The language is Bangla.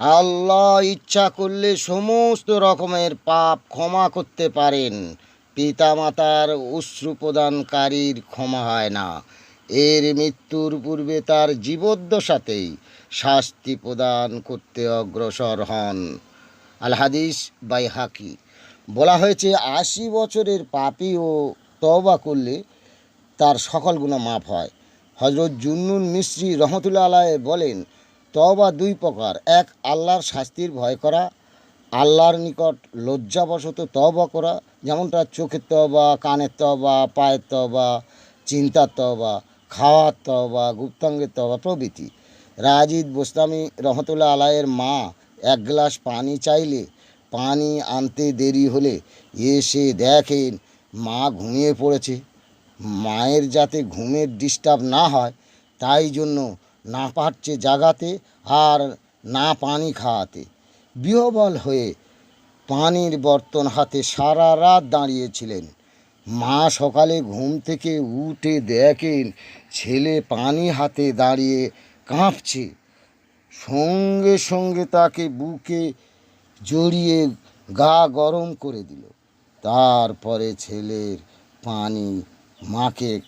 আল্লাহ ইচ্ছা করলে সমস্ত রকমের পাপ ক্ষমা করতে পারেন। পিতামাতার অশ্রু প্রদানকারীর ক্ষমা হয় না। এর মৃত্যুর পূর্বে তার জীবদ্দশাতেই শাস্তি প্রদান করতে অগ্রসর হন। আল হাদিস বাই হাকি বলা হয়েছে, আশি বছরের পাপি ও তবা করলে তার সকল গুণা মাফ হয়। হজরত জুন্নুন মিস্ত্রি রহমতুল্লা আলাহ বলেন তওবা দুই প্রকার। এক, আল্লাহর শাস্তির ভয় করা, আল্লাহর নিকট লজ্জাবশত তওবা করা, যেমনটা চোখের তবা কানের তবা পায়ের তবা চিন্তার তবা খাওয়ার তবা গুপ্তাঙ্গের তবা প্রভৃতি। রাজিদ বোস্তামি রহমতুল্লাহ আলাহের মা এক গ্লাস পানি চাইলে পানি আনতে দেরি হলে এসে দেখেন মা ঘুমিয়ে পড়েছে। মায়ের যাতে ঘুমের ডিস্টার্ব না হয়, তাই জন্য না পারছে জাগাতে আর না পানি খাওয়াতে। বিহবল হয়ে পানির বর্তন হাতে সারা রাত দাঁড়িয়েছিলেন। মা সকালে ঘুম থেকে উঠে দেখেন ছেলে পানি হাতে দাঁড়িয়ে কাঁপছে। সঙ্গে সঙ্গে তাকে বুকে জড়িয়ে গা গরম করে দিল। তারপরে ছেলের পানি মাকে